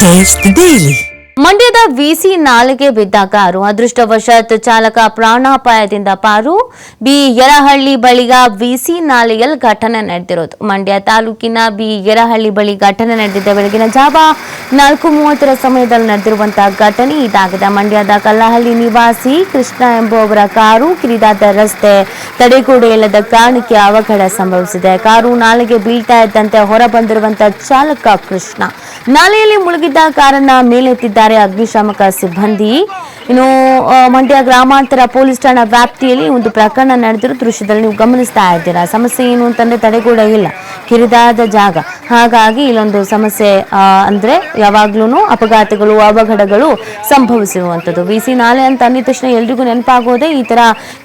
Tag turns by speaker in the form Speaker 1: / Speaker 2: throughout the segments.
Speaker 1: Taste daily
Speaker 2: ಮಂಡ್ಯದ VC ನಾಲೆಗೆ ಬಿದ್ದ ಕಾರು ಅದೃಷ್ಟವಶಾತ್ ಚಾಲಕ ಪ್ರಾಣಾಪಾಯದಿಂದ ಪಾರು. ಬಿ ಯರಹಳ್ಳಿ ಬಳಿಗ ವಿಸಿ ನಾಲೆಯಲ್ಲಿ ಘಟನೆ ನಡೆದಿರೋದು. ಮಂಡ್ಯ ತಾಲೂಕಿನ ಬಿ ಯರಹಳ್ಳಿ ಬಳಿ ಘಟನೆ ನಡೆದಿದ್ದ ಬೆಳಗಿನ ಜಾವ ನಾಲ್ಕು ಮೂವತ್ತರ ಸಮಯದಲ್ಲಿ ನಡೆದಿರುವಂತಹ ಘಟನೆ ಇದಾಗಿದೆ. ಮಂಡ್ಯದ ಕಲ್ಲಹಳ್ಳಿ ನಿವಾಸಿ ಕೃಷ್ಣ ಎಂಬುವವರ ಕಾರು ಕಿರಿದಾದ ರಸ್ತೆ ತಡೆಗೋಡೆ ಇಲ್ಲದ ಕಾರಣಕ್ಕೆ ಅವಘಡ ಸಂಭವಿಸಿದೆ. ಕಾರು ನಾಲೆಗೆ ಬೀಳ್ತಾ ಇದ್ದಂತೆ ಹೊರ ಬಂದಿರುವಂತಹ ಚಾಲಕ ಕೃಷ್ಣ. ನಾಲೆಯಲ್ಲಿ ಮುಳುಗಿದ್ದ ಕಾರನ್ನ ಮೇಲೆತ್ತಿದ್ದಾರೆ ಅಗ್ನಿಶಾಮಕ ಸಿಬ್ಬಂದಿ. ಇನ್ನು ಮಂಡ್ಯ ಗ್ರಾಮಾಂತರ ಪೊಲೀಸ್ ಠಾಣಾ ವ್ಯಾಪ್ತಿಯಲ್ಲಿ ಒಂದು ಪ್ರಕರಣ ನಡೆದಿರೋ ದೃಶ್ಯದಲ್ಲಿ ನೀವು ಗಮನಿಸ್ತಾ ಇದ್ದೀರಾ? ಸಮಸ್ಯೆ ಏನು ಅಂತಂದ್ರೆ ತಡೆಗೂಡ ಇಲ್ಲ. ಕಿರಿದಾದ ಜಾಗ. ಹಾಗಾಗಿ ಇಲ್ಲೊಂದು ಸಮಸ್ಯೆ ಅಂದರೆ ಯಾವಾಗ್ಲೂ ಅಪಘಾತಗಳು, ಅವಘಡಗಳು ಸಂಭವಿಸಿರುವಂಥದ್ದು. ವಿ ಸಿ ನಾಲೆ ಅಂತ ಅಂದಿದ ತಕ್ಷಣ ಎಲ್ರಿಗೂ ನೆನಪಾಗೋದೇ ಈ ತರ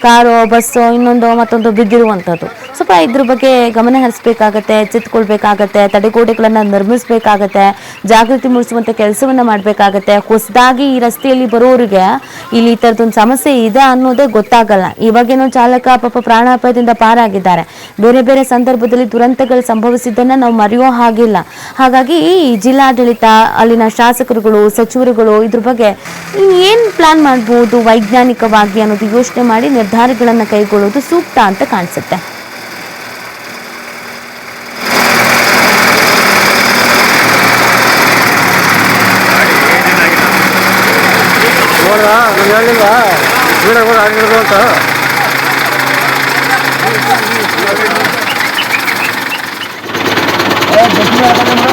Speaker 2: ಕಾರು, ಬಸ್ಸು, ಇನ್ನೊಂದು ಮತ್ತೊಂದು ಬಿದ್ದಿರುವಂಥದ್ದು. ಸ್ವಲ್ಪ ಇದ್ರ ಬಗ್ಗೆ ಗಮನ ಹರಿಸ್ಬೇಕಾಗತ್ತೆ, ಎಚ್ಚೆತ್ಕೊಳ್ಬೇಕಾಗತ್ತೆ, ತಡೆಗೋಡೆಗಳನ್ನು ನಿರ್ಮಿಸಬೇಕಾಗತ್ತೆ, ಜಾಗೃತಿ ಮೂಡಿಸುವಂತ ಕೆಲಸವನ್ನು ಮಾಡಬೇಕಾಗತ್ತೆ. ಹೊಸದಾಗಿ ಈ ರಸ್ತೆಯಲ್ಲಿ ಬರೋರಿಗೆ ಇಲ್ಲಿ ಈ ಥರದೊಂದು ಸಮಸ್ಯೆ ಇದೆ ಅನ್ನೋದೇ ಗೊತ್ತಾಗಲ್ಲ. ಇವಾಗೇನೋ ಚಾಲಕ ಪಾಪ ಪ್ರಾಣಾಪಾಯದಿಂದ ಪಾರಾಗಿದ್ದಾರೆ. ಬೇರೆ ಬೇರೆ ಸಂದರ್ಭದಲ್ಲಿ ದುರಂತಗಳು ಸಂಭವಿಸಿದ್ದನ್ನು ನಾವು ಮರೆಯೋ ಹಾಗಿಲ್ಲ. ಹಾಗಾಗಿ ಜಿಲ್ಲಾಡಳಿತ, ಅಲ್ಲಿನ ಶಾಸಕರುಗಳು, ಸಚಿವರುಗಳು ಇದ್ರ ಬಗ್ಗೆ ಏನು ಪ್ಲಾನ್ ಮಾಡ್ಬೋದು ವೈಜ್ಞಾನಿಕವಾಗಿ ಅನ್ನೋದು ಯೋಚನೆ ಮಾಡಿ ನಿರ್ಧಾರಗಳನ್ನು ಕೈಗೊಳ್ಳೋದು ಸೂಕ್ತ ಅಂತ ಕಾಣಿಸುತ್ತೆ.
Speaker 3: ನೋಡ್ದ আমরা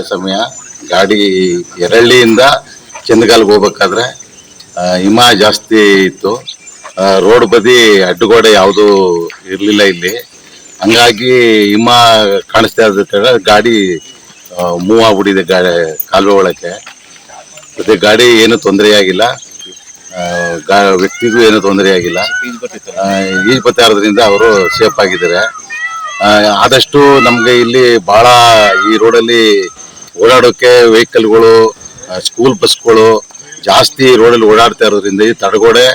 Speaker 4: ಗಂಟೆ ಸಮಯ ಗಾಡಿ ಎರಳ್ಳಿಯಿಂದ ಚಂದಗಾಲ್ಗೆ ಹೋಗ್ಬೇಕಾದ್ರೆ ಹಿಮ ಜಾಸ್ತಿ ಇತ್ತು. ರೋಡ್ ಬದಿ ಅಡ್ಡಗೋಡೆ ಯಾವುದೂ ಇರಲಿಲ್ಲ ಇಲ್ಲಿ. ಹಂಗಾಗಿ ಹಿಮ ಕಾಣಿಸ್ತಾ ಇದ್ದ ಗಾಡಿ ಮೂವ್ ಆಗ್ಬಿಟ್ಟಿದೆ ಗಾಡಿ ಕಾಲುವೆ ಒಳಕ್ಕೆ. ಮತ್ತೆ ಗಾಡಿ ಏನು ತೊಂದರೆ ಆಗಿಲ್ಲ. ಗಾ- ವ್ಯಕ್ತಿಗೂ ಏನು ತೊಂದರೆ ಆಗಿಲ್ಲ. ಆ, ಈಜು ಬರ್ತಾ ಇರೋದ್ರಿಂದ ಅವರು ಸೇಫ್ ಆಗಿದ್ದಾರೆ. ಆದಷ್ಟು ನಮಗೆ ಇಲ್ಲಿ ಬಹಳ ಈ ರೋಡಲ್ಲಿ ಓಡಾಡೋಕೆ ವೆಹಿಕಲ್ಗಳು ಸ್ಕೂಲ್ ಬಸ್ಗಳು ಜಾಸ್ತಿ ರೋಡಲ್ಲಿ ಓಡಾಡ್ತಾ ಇರೋದ್ರಿಂದ ಈ ತಡೆಗೋಡೆ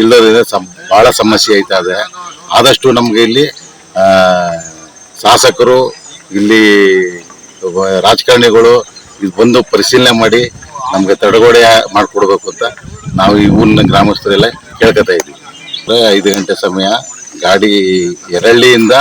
Speaker 4: ಇಲ್ಲದ್ರಿಂದ ಭಾಳ ಬಹಳ ಸಮಸ್ಯೆ ಆಯ್ತಾ ಇದೆ. ಆದಷ್ಟು ನಮ್ಗೆ ಇಲ್ಲಿ ಶಾಸಕರು, ಇಲ್ಲಿ ರಾಜಕಾರಣಿಗಳು ಇದು ಬಂದು ಪರಿಶೀಲನೆ ಮಾಡಿ ನಮ್ಗೆ ತಡೆಗೋಡೆ ಮಾಡಿಕೊಡ್ಬೇಕು ಅಂತ ನಾವು ಈ ಊರಿನ ಗ್ರಾಮಸ್ಥರೆಲ್ಲ ಕೇಳ್ಕೊತಾ ಇದ್ದೀವಿ. ಐದು ಗಂಟೆ ಸಮಯ, ಗಾಡಿ ಎರಳ್ಳಿಯಿಂದ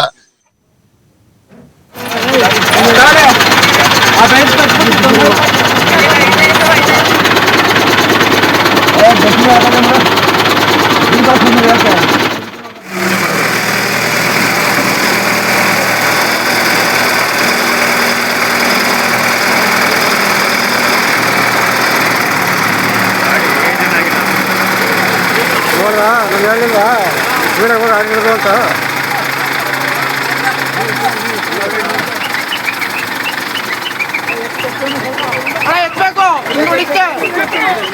Speaker 3: ನೋಡ್ದ ನಾನು ಹೇಳಿಲ್ವಾ ಸ್ಪೀಡಾಗಿ ಹೋಗಿ ಆಗಿರೋದು ಅಂತ ahorita.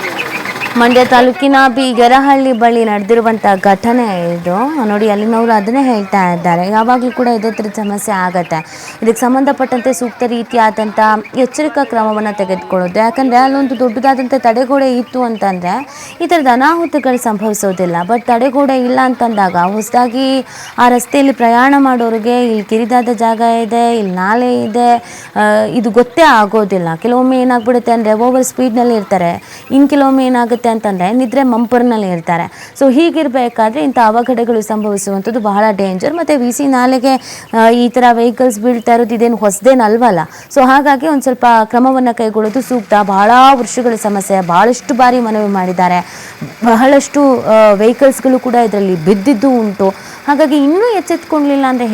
Speaker 2: ಮಂಡ್ಯ ತಾಲೂಕಿನ ಬಿ ಗೆರಹಳ್ಳಿ ಬಳಿ ನಡೆದಿರುವಂತಹ ಘಟನೆ ಇದು. ನೋಡಿ, ಅಲ್ಲಿನವರು ಅದನ್ನೇ ಹೇಳ್ತಾ ಇದ್ದಾರೆ. ಯಾವಾಗಲೂ ಕೂಡ ಇದೇ ಥರದ ಸಮಸ್ಯೆ ಆಗತ್ತೆ. ಇದಕ್ಕೆ ಸಂಬಂಧಪಟ್ಟಂತೆ ಸೂಕ್ತ ರೀತಿಯಾದಂಥ ಎಚ್ಚರಿಕಾ ಕ್ರಮವನ್ನು ತೆಗೆದುಕೊಳ್ಳೋದು. ಯಾಕಂದರೆ, ಅಲ್ಲೊಂದು ದೊಡ್ಡದಾದಂಥ ತಡೆಗೋಡೆ ಇತ್ತು ಅಂತಂದರೆ, ಈ ಥರದ ಅನಾಹುತಗಳು ಸಂಭವಿಸೋದಿಲ್ಲ. ಬಟ್ ತಡೆಗೋಡೆ ಇಲ್ಲ ಅಂತಂದಾಗ, ಹೊಸದಾಗಿ ಆ ರಸ್ತೆಯಲ್ಲಿ ಪ್ರಯಾಣ ಮಾಡೋರಿಗೆ ಇಲ್ಲಿ ಕಿರಿದಾದ ಜಾಗ ಇದೆ, ಇಲ್ಲಿ ನಾಲೆ ಇದೆ. ಇದು ಗೊತ್ತೇ ಆಗೋದಿಲ್ಲ. ಕೆಲವೊಮ್ಮೆ ಏನಾಗ್ಬಿಡುತ್ತೆ ಅಂದರೆ ಓವರ್ ಸ್ಪೀಡ್ನಲ್ಲಿ ಇರ್ತಾರೆ ಇನ್ನು ಕೆಲವೊಮ್ಮೆ ಏನಾಗುತ್ತೆ ಅಂತಂದರೆ ನಿದ್ರೆ ಮಂಪರ್ನಲ್ಲಿ ಇರ್ತಾರೆ ಸೊ ಹೀಗಿರಬೇಕಾದ್ರೆ ಇಂಥ ಅವಘಡಗಳು ಸಂಭವಿಸುವಂಥದ್ದು ಬಹಳ ಡೇಂಜರ್ ಮತ್ತು ವಿ ಸಿ ನಾಲೆಗೆ ಈ ಥರ ವೆಹಿಕಲ್ಸ್ ಬೀಳ್ತಾ ಇರೋದು ಇದೇನು ಹೊಸದೇನಲ್ವಲ್ಲ? ಸೊ ಹಾಗಾಗಿ ಒಂದು ಸ್ವಲ್ಪ ಕ್ರಮವನ್ನು ಕೈಗೊಳ್ಳೋದು ಸೂಕ್ತ. ಬಹಳ ವರ್ಷಗಳ ಸಮಸ್ಯೆ. ಬಹಳಷ್ಟು ಬಾರಿ ಮನವಿ ಮಾಡಿದ್ದಾರೆ. ಬಹಳಷ್ಟು ವೆಹಿಕಲ್ಸ್ಗಳು ಕೂಡ ಇದರಲ್ಲಿ ಬಿದ್ದಿದ್ದು ಉಂಟು. ಹಾಗಾಗಿ ಇನ್ನೂ ಎಚ್ಚೆತ್ಕೊಳ್ಳಿಲ್ಲ ಅಂದರೆ